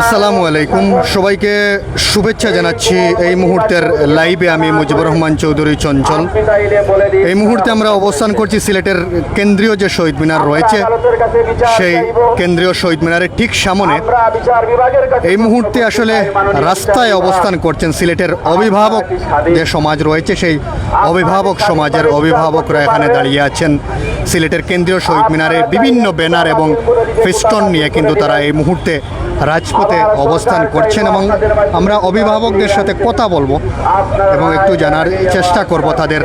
আসসালামু আলাইকুম। সবাইকে শুভেচ্ছা জানাচ্ছি এই মুহূর্তের লাইভে আমি মুজিবুর রহমান চৌধুরী চঞ্চল। এই মুহূর্তে আমরা অবস্থান করছি সিলেটের কেন্দ্রীয় যে শহীদ মিনার রয়েছে, সেই কেন্দ্রীয় শহীদ মিনারের ঠিক সামনে। এই মুহূর্তে আসলে রাস্তায় অবস্থান করছেন সিলেটের অভিভাবক যে সমাজ রয়েছে, সেই অভিভাবক সমাজের অভিভাবকরা এখানে দাঁড়িয়ে আছেন। সিলেটের কেন্দ্রীয় শহীদ মিনারে বিভিন্ন ব্যানার এবং ফেস্টন নিয়ে কিন্তু তারা এই মুহূর্তে রাজপথে অবস্থান করছেন এবং আমরা অভিভাবকদের সাথে কথা বলব এবং একটু জানার চেষ্টা করব তাদের।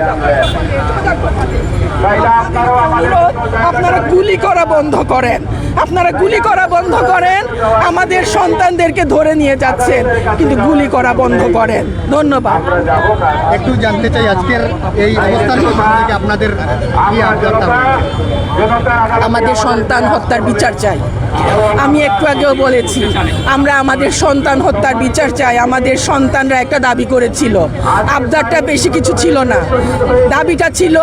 আপনারা গুলি করা বন্ধ করেন। আপনারা গুলি করা বন্ধ করেন আমাদের সন্তানদেরকে ধরে নিয়ে যাচ্ছেন কিন্তু গুলি করা বন্ধ করেন। ধন্যবাদ। একটু জানতে চাই আজকের এই অবস্থান আপনাদের? আমাদের সন্তান হত্যার বিচার চাই। আমি একটু আগেও বলেছি আমরা আমাদের সন্তান হত্যার বিচার চাই। আমাদের সন্তানরা একটা দাবি করেছিল। আবদারটা বেশি কিছু ছিল না। দাবিটা ছিল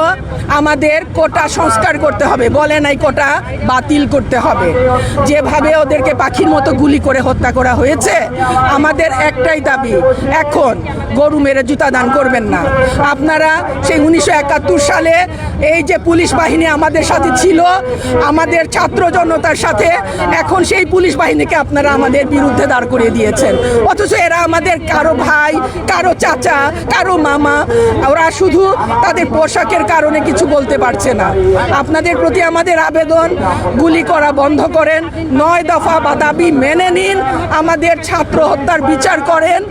আমাদের কোটা সংস্কার করতে হবে। বলে নাই কোটা বাতিল করতে হবে। যেভাবে ওদেরকে পাখির মতো গুলি করে হত্যা করা হয়েছে, আমাদের একটাই দাবি, এখন গরু মেরে জুতা দান করবেন না। আপনারা সেই উনিশশো একাত্তর সালে এই যে পুলিশ বাহিনী আমাদের সাথে ছিল, আমাদের ছাত্র জনতার সাথে, এখন সেই পুলিশ বাহিনীকে আপনারা আমাদের বিরুদ্ধে দাঁড় করিয়ে দিয়েছেন। অথচ এরা আমাদের কারও ভাই, কারও চাচা, কারও মামা, ওরা শুধু তাদের পোশাকের কারণে কিছু বলতে পারছে না। আপনাদের প্রতি আমাদের আবেদন, গুলি করা করেন। নয় দফা বা দাবি মেনে নিন। আমাদের ছাত্র হত্যার বিচার করেন।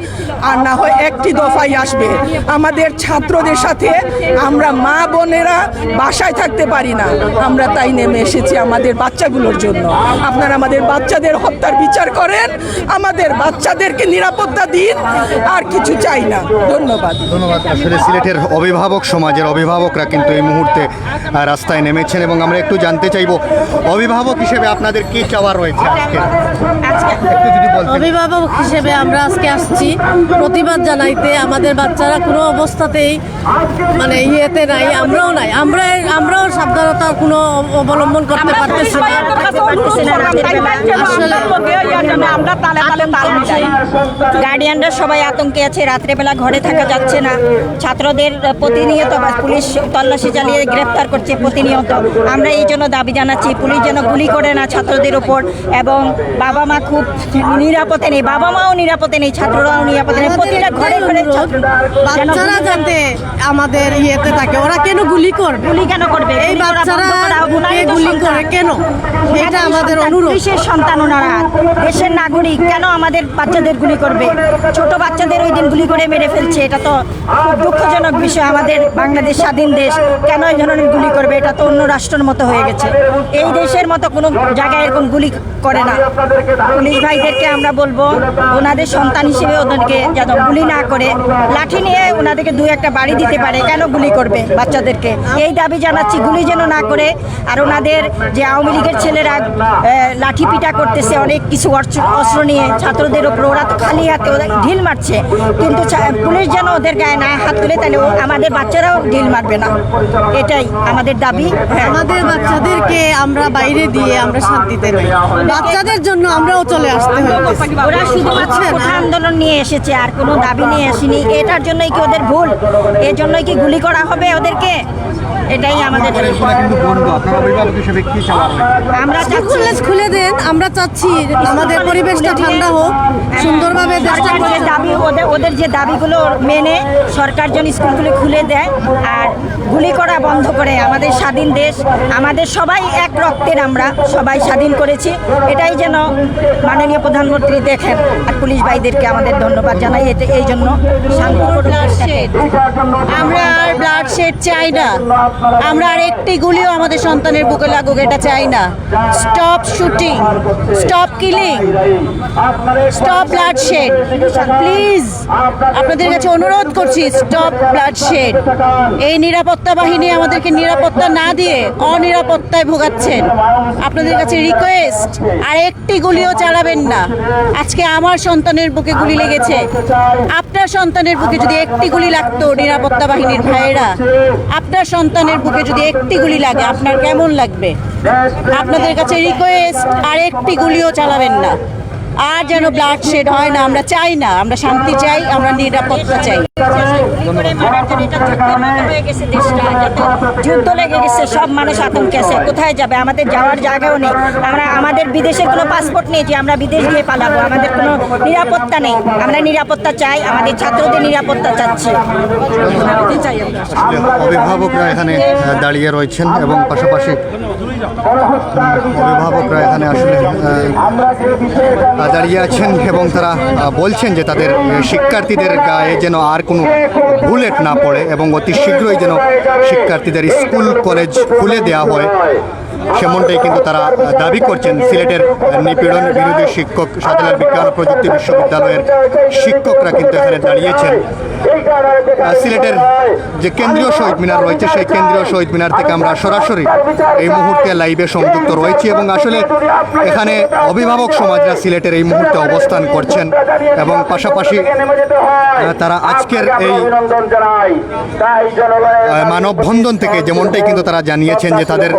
আর না হয় একটি দফাই আসবে। আমাদের ছাত্রদের সাথে আমরা মা বোনেরা বাসায় থাকতে পারি না। আমরা তাই নেমে এসেছি আমাদের বাচ্চাগুলোর জন্য। আপনারা আমাদের বাচ্চাদের হত্যার বিচার করেন। আমাদের বাচ্চাদেরকে নিরাপত্তা দিন। আর কিছু চাই না। ধন্যবাদ। ধন্যবাদ। আসলে সিলেটের অভিভাবক সমাজের অভিভাবকরা কিন্তু এই মুহূর্তে রাস্তায় নেমেছেন এবং আমরা একটু জানতে চাইব, অভিভাবক হিসেবে আপনাদের কি চাওয়া রয়েছে আজকে? একটু যদি বলতেন অভিভাবক হিসেবে আমরা আজকে আসছি। প্রতিবাদ জানাইতে। আমাদের বাচ্চারা কোনো অবস্থাতেই মানে ইয়েতে নাই আমরাও নাই। আমরা আমরাও সাবধানতার কোনো অবলম্বন করতে পারতেছি না। আসলে আমরা তালে তালে তাল মিলাই। গার্ডিয়ানরা সবাই আতঙ্কে আছে রাত্রেবেলা ঘরে থাকা যাচ্ছে না। ছাত্রদের প্রতিনিয়ত বা পুলিশ তল্লাশি চালিয়ে গ্রেফতার করছে প্রতিনিয়ত। আমরা এই জন্য দাবি জানাচ্ছি পুলিশ যেন গুলি করে না ছাত্রদের ওপর এবং বাবা মা খুব নিরাপদে নেই বাবা মাও নিরাপদে নেই ছাত্ররাও নিরাপদে নেই প্রতিটা ঘরে ঘরে বাচ্চারা যাতে আমাদের ইয়েতে থাকে ওরা কেন গুলি করবে? গুলি কেন করবে? এই বাচ্চারা গুলি। করে কেন? এটা আমাদের অনুরোধ। দেশের সন্তান ওনারা দেশের নাগরিক কেন আমাদের বাচ্চাদের গুলি করবে? ছোট বাচ্চাদের ওই দিন গুলি করে মেরে ফেলছে এটা তো খুব দুঃখজনক বিষয় আমাদের বাংলাদেশ স্বাধীন দেশ কেন এই ধরনের গুলি করবে? এটা তো অন্য রাষ্ট্রের মতো হয়ে গেছে। এই দেশের মতো কোনো জায়গায় এরকম গুলি করে না। পুলিশ ভাইদেরকে আমরা বলব, ওনাদের সন্তান হিসেবে ওদেরকে যেন গুলি না করে, লাঠি নিয়ে ওনাদেরকে দু একটা বাড়ি দিতে পারে, কেন গুলি করবে বাচ্চাদেরকে? এই দাবি জানাচ্ছি, গুলি যেন না করে। আর ওনাদের যে আওয়ামী লীগের ছেলেরা লাঠি পিটা করতেছে, অনেক কিছু অস্ত্র নিয়ে ছাত্রদের ওপর ওরা তো খালি হাতে ঢিল মারছে। কিন্তু পুলিশ যেন ওদের গায়ে না হাত তুলে, তাহলে আমাদের বাচ্চারাও ঢিল মারবে না। এটাই আমাদের দাবি। আমাদের বাচ্চাদেরকে আমরা বাইরে দিয়ে আমরা শান্তিতে নেই। বাচ্চাদের জন্য আমরাও চলে আসতে ওরা শুধুমাত্র কোঠা আন্দোলন নিয়ে এসেছে আর কোনো দাবি নিয়ে আসেনি। এটার জন্যই কি ওদের ভুল? এর জন্যই কি গুলি করা হবে ওদেরকে? এটাই আমাদের আমরা কলেজ খুলে দেন আমরা চাচ্ছি আমাদের পরিবেশটা ঠান্ডা হোক সুন্দরভাবে দেশটা সরকার যে দাবি ওদের ওদের যে দাবিগুলো মেনে সরকার যেন স্কুলগুলো খুলে দেয় আর গুলি করা বন্ধ করে আমাদের স্বাধীন দেশ আমাদের সবাই এক রক্তের আমরা সবাই স্বাধীন করেছি। এটাই যেন মাননীয় প্রধানমন্ত্রী দেখেন আর পুলিশ ভাইদেরকে আমাদের ধন্যবাদ জানাই। এটা এই জন্য আমরা আর ব্লাড শেড চাই না। আমরা আর একটি গুলিও আমাদের সন্তানের বুকে লাগুক এটা চাই না। Stop shooting stop killing stop bloodshed please আপনাদের কাছে অনুরোধ করছি স্টপ ব্লাড শেড এই নিরাপত্তা বাহিনী আমাদেরকে নিরাপত্তা না দিয়ে অনিরাপত্তায় ভোগাচ্ছেন। আপনাদের কাছে রিকোয়েস্ট আর একটি গুলিও চালাবেন না। আজকে আমার সন্তানের বুকে গুলি লেগেছে। আপনার সন্তানের বুকে যদি একটি গুলি লাগতো নিরাপত্তা বাহিনীর ভাইয়েরা, আপনার সন্তানের বুকে যদি একটি গুলি লাগে, আপনার কেমন লাগবে? আপনাদের কাছে রিকোয়েস্ট আর একটি গুলিও চালাবেন না। আর যেন ব্লাড শেড হয় না, আমরা চাই না, আমরা শান্তি চাই, আমরা নিরাপত্তা চাই। যুদ্ধ লেগে গেছে, সব মানুষ আতঙ্কে আছে। কোথায় যাবে? আমাদের যাওয়ার জায়গাও নেই। আমরা, আমাদের বিদেশের কোনো পাসপোর্ট নেই যে আমরা বিদেশ গিয়ে পালাবো। আমাদের কোনো নিরাপত্তা নেই। আমরা নিরাপত্তা চাই, আমাদের ছাত্রদের নিরাপত্তা চাচ্ছি। অভিভাবকরা এখানে দাঁড়িয়ে রয়েছেন এবং পাশাপাশি অভিভাবকরা এখানে আসলে দাঁড়িয়ে আছেন এবং তারা বলছেন যে তাদের শিক্ষার্থীদের গায়ে যেন আর কোনো বুলেট না পড়ে এবং অতি শীঘ্রই যেন শিক্ষার্থীদের স্কুল কলেজ খুলে দেওয়া হয়। সেমনটাই কিন্তু তারা দাবি করছেন। সিলেটের নিপীড়ন বিরোধী শিক্ষক সাধারণ বিজ্ঞান প্রযুক্তি বিশ্ববিদ্যালয়ের শিক্ষকরা কিন্তু এখানে দাঁড়িয়েছেন। সিলেটের যে কেন্দ্রীয় শহীদ মিনার রয়েছে, সেই কেন্দ্রীয় শহীদ মিনার থেকে আমরা সরাসরি এই মুহূর্তে লাইভে সংযুক্ত রয়েছি এবং আসলে এখানে অভিভাবক সমাজরা সিলেটের এই মুহূর্তে অবস্থান করছেন এবং পাশাপাশি তারা আজকের এই মানববন্ধন থেকে যেমনটাই কিন্তু তারা জানিয়েছেন যে তাদের